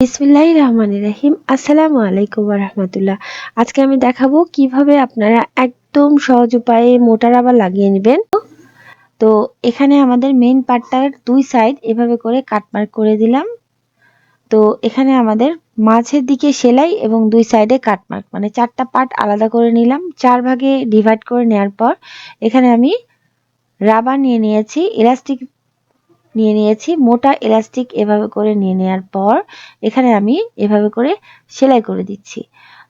বিসমিল্লাহির রহমানির রহিম। আসসালামু আলাইকুম রহমতুল্লাহ আজকে আমি দেখাবো কীভাবে আপনারা একদম সহজ উপায়ে মোটা রাবার লাগিয়ে নেবেন। তো এখানে আমাদের মেইন পার্টটার দুই সাইড এভাবে করে কাটমার্ক করে দিলাম। তো এখানে আমাদের মাঝের দিকে সেলাই এবং দুই সাইডে কাটমার্ক মানে চারটা পার্ট আলাদা করে নিলাম। চার ভাগে ডিভাইড করে নেওয়ার পর এখানে আমি রাবার নিয়ে নিয়েছি। ইলাস্টিক নিয়ে নিয়েছি। মোটা এলাস্টিক এভাবে করে নিয়ে নেওয়ার পর এখানে আমি এভাবে করে সেলাই করে দিচ্ছি।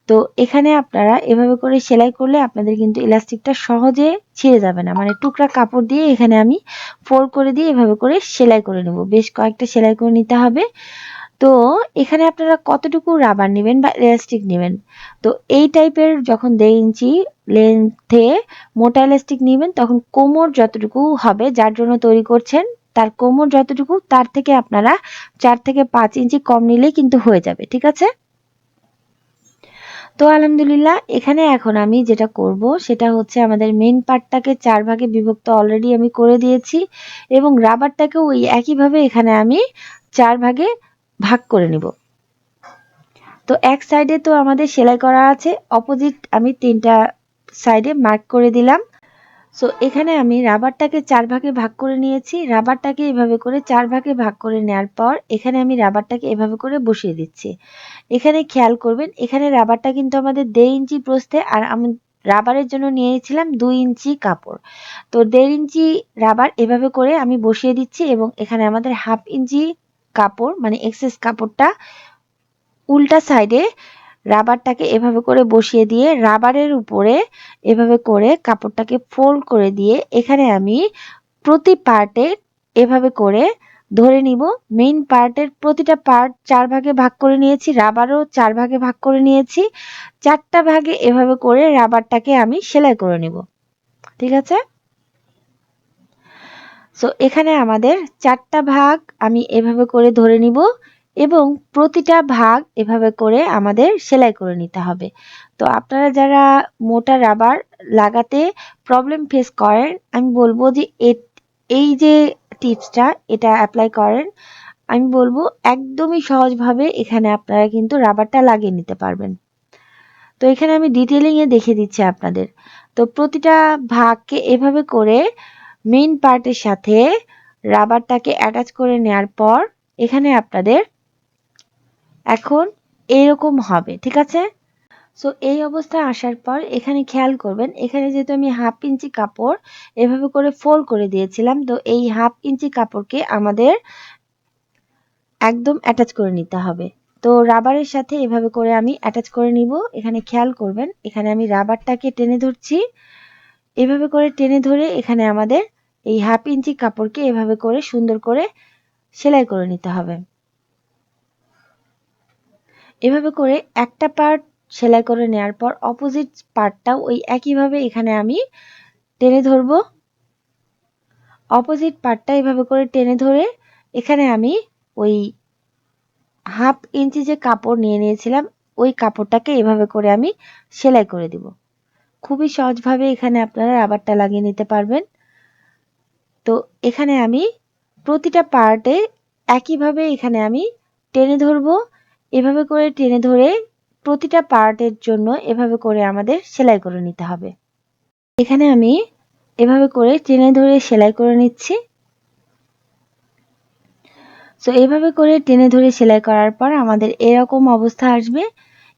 তো এখানে আপনারা এভাবে করে সেলাই করলে আপনাদের কিন্তু ইলাস্টিকটা সহজে ছিঁড়ে যাবে না। মানে টুকরা কাপড় দিয়ে এখানে আমি ফোল্ড করে দিয়ে এভাবে করে সেলাই করে নেব। বেশ কয়েকটা সেলাই করে নিতে হবে। তো এখানে আপনারা কতটুকু রাবার নেবেন বা ইলাস্টিক নেবেন? তো এই টাইপের যখন দেড় ইঞ্চি লেন্থে মোটা ইলাস্টিক নেবেন, তখন কোমর যতটুকু হবে, যার জন্য তৈরি করছেন তার কোমর যতটুকু, তার থেকে আপনারা চার থেকে পাঁচ ইঞ্চি কম নিলেই কিন্তু হয়ে যাবে, ঠিক আছে? তো আলহামদুলিল্লাহ, এখানে এখন আমি যেটা করব, সেটা হচ্ছে আমাদের মেন পার্টটাকে চার ভাগে বিভক্ত অলরেডি আমি করে দিয়েছি এবং রাবারটাকে ওই একইভাবে এখানে আমি চার ভাগে ভাগ করে নিব। তো এক সাইডে তো আমাদের সেলাই করা আছে অপোজিট আমি তিনটা সাইডে মার্ক করে দিলাম। সো এখানে আমি রাবারটাকে চার ভাগে ভাগ করে নিয়েছি। রাবারটাকে এভাবে করে চার ভাগে ভাগ করে নেওয়ার পর এখানে আমি রাবারটাকে এভাবে করে বসিয়ে দিচ্ছি। এখানে খেয়াল করবেন, এখানে রাবারটা কিন্তু আমাদের দেড় ইঞ্চি প্রস্থে আর আমি রাবারের জন্য নিয়েছিলাম দুই ইঞ্চি কাপড়। তো দেড় ইঞ্চি রাবার এভাবে করে আমি বসিয়ে দিচ্ছি এবং এখানে আমাদের হাফ ইঞ্চি কাপড় মানে এক্সেস কাপড়টা উল্টা সাইডে রাবারটাকে এভাবে করে বসিয়ে দিয়ে রাবারের উপরে এভাবে করে কাপড়টাকে ফোল্ড করে দিয়ে এখানে আমি প্রতি পার্টে এভাবে করে ধরে নিব। মেইন পার্টের প্রতিটা পার্ট চার ভাগে ভাগ করে নিয়েছি, রাবারও চার ভাগে ভাগ করে নিয়েছি। চারটা ভাগে এভাবে করে রাবারটাকে আমি সেলাই করে নিব। ঠিক আছে? সো এখানে আমাদের চারটা ভাগ আমি এভাবে করে ধরে নিব। এবং প্রতিটা ভাগ এভাবে করে আমাদের সেলাই করে নিতে হবে। তো আপনারা যারা মোটা রাবার লাগাতে প্রবলেম ফেস করেন, আমি বলব যে এই যে টিপসটা, এটা অ্যাপ্লাই করেন। আমি বলব একদমই সহজভাবে এখানে আপনারা কিন্তু রাবারটা লাগিয়ে নিতে পারবেন। তো এখানে আমি ডিটেলিংয়ে দেখে দিচ্ছি আপনাদের। তো প্রতিটা ভাগকে এভাবে করে মেইন পার্টের সাথে রাবারটাকে অ্যাটাচ করে নেওয়ার পর, এখানে আপনাদের এখন এইরকম হবে, ঠিক আছে? সো এই অবস্থায় আসার পর এখানে খেয়াল করবেন, এখানে যেহেতু আমি হাফ ইঞ্চি কাপড় এভাবে করে ফোল্ড করে দিয়েছিলাম, তো এই হাফ ইঞ্চি কাপড়কে আমাদের একদম অ্যাটাচ করে নিতে হবে। তো রাবারের সাথে এভাবে করে আমি অ্যাটাচ করে নিব, এখানে খেয়াল করবেন, এখানে আমি রাবারটাকে টেনে ধরছি। এভাবে করে টেনে ধরে এখানে আমাদের এই হাফ ইঞ্চি কাপড়কে এভাবে করে সুন্দর করে সেলাই করে নিতে হবে। এভাবে করে একটা পার্ট সেলাই করে নেওয়ার পর অপোজিট পার্টটাও ওই একইভাবে এখানে আমি টেনে ধরব। অপোজিট পার্টটা এভাবে করে টেনে ধরে এখানে আমি ওই হাফ ইঞ্চি যে কাপড় নিয়ে নিয়েছিলাম, ওই কাপড়টাকে এভাবে করে আমি সেলাই করে দিব। খুবই সহজভাবে এখানে আপনারা রাবারটা লাগিয়ে নিতে পারবেন। তো এখানে আমি প্রতিটা পার্টে একইভাবে এখানে আমি টেনে ধরবো। এভাবে করে টেনে ধরে প্রতিটা পার্টের জন্য এভাবে করে আমাদের সেলাই করে নিতে হবে। এখানে আমি এভাবে করে টেনে ধরে সেলাই করে নিচ্ছি। সো এভাবে করে টেনে ধরে সেলাই করার পর আমাদের এরকম অবস্থা আসবে।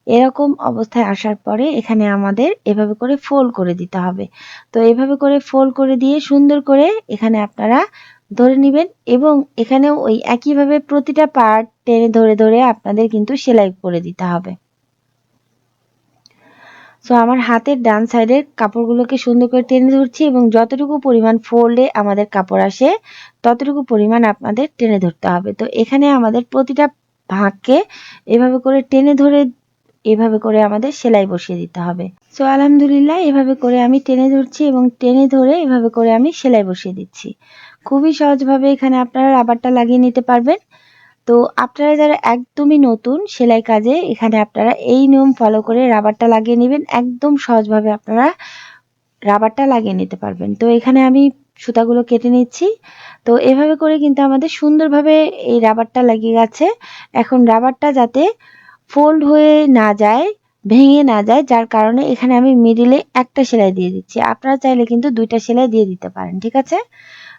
এরকম অবস্থায় আসার পরে এখানে আমাদের এভাবে করে ফোল্ড করে দিতে হবে। তো, এভাবে করে ফোল্ড করে দিয়ে সুন্দর করে এখানে আপনারা ধরে নেবেন এবং এখানেও ওই একইভাবে প্রতিটা পার্ট টেনে ধরে ধরে আপনাদের কিন্তু সেলাই করে দিতে হবে। সো আমার হাতের ডান সাইডের কাপড়গুলোকে সুন্দর করে টেনে ধরছি এবং যতটুকু পরিমাণ ফোল্ডে আমাদের কাপড় আসে, ততটুকু পরিমাণ আপনাদের টেনে ধরতে হবে। তো, এখানে আমাদের প্রতিটা ভাগকে এভাবে করে টেনে ধরে, এভাবে করে আমাদের সেলাই বসিয়ে দিতে হবে। সো আলহামদুলিল্লাহ এভাবে করে আমি টেনে ধরছি এবং টেনে ধরে এভাবে করে আমি সেলাই বসিয়ে দিচ্ছি। খুবই সহজভাবে এখানে আপনারা রাবারটা লাগিয়ে নিতে পারবেন। তো আপনারা যারা একদমই নতুন সেলাই কাজে, এখানে আপনারা এই নিয়ম ফলো করে রাবারটা লাগিয়ে নেবেন। একদম সহজভাবে আপনারা রাবারটা লাগিয়ে নিতে পারবেন। তো এখানে আমি সুতাগুলো কেটে নিচ্ছি। তো এভাবে করে কিন্তু আমাদের সুন্দরভাবে এই রাবারটা লাগিয়ে গেছে। এখন রাবারটা যাতে ফোল্ড হয়ে না যায়, ভেঙে না যায়, যার কারণে এখানে আমি মিডিলে একটা সেলাই দিয়ে দিচ্ছি। আপনারা চাইলে কিন্তু দুইটা সেলাই দিয়ে দিতে পারেন, ঠিক আছে?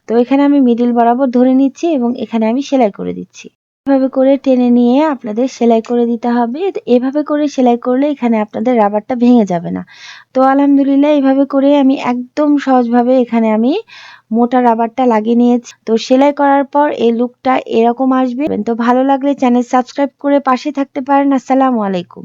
তো এখানে আমি মিডিল বরাবর ধরে নিচ্ছি এবং এখানে আমি সেলাই করে দিচ্ছি। এভাবে করে টেনে নিয়ে আপনাদের সেলাই করে দিতে হবে। এভাবে করে সেলাই করলে এখানে আপনাদের রাবারটা ভেঙে যাবে না। তো আলহামদুলিল্লাহ এভাবে করে আমি একদম সহজভাবে এখানে আমি মোটা রাবারটা লাগিয়ে নিয়েছি। তো সেলাই করার পর এই লুকটা এরকম আসবে। তো ভালো লাগলে চ্যানেল সাবস্ক্রাইব করে পাশে থাকতে পারেন। আসসালামু আলাইকুম।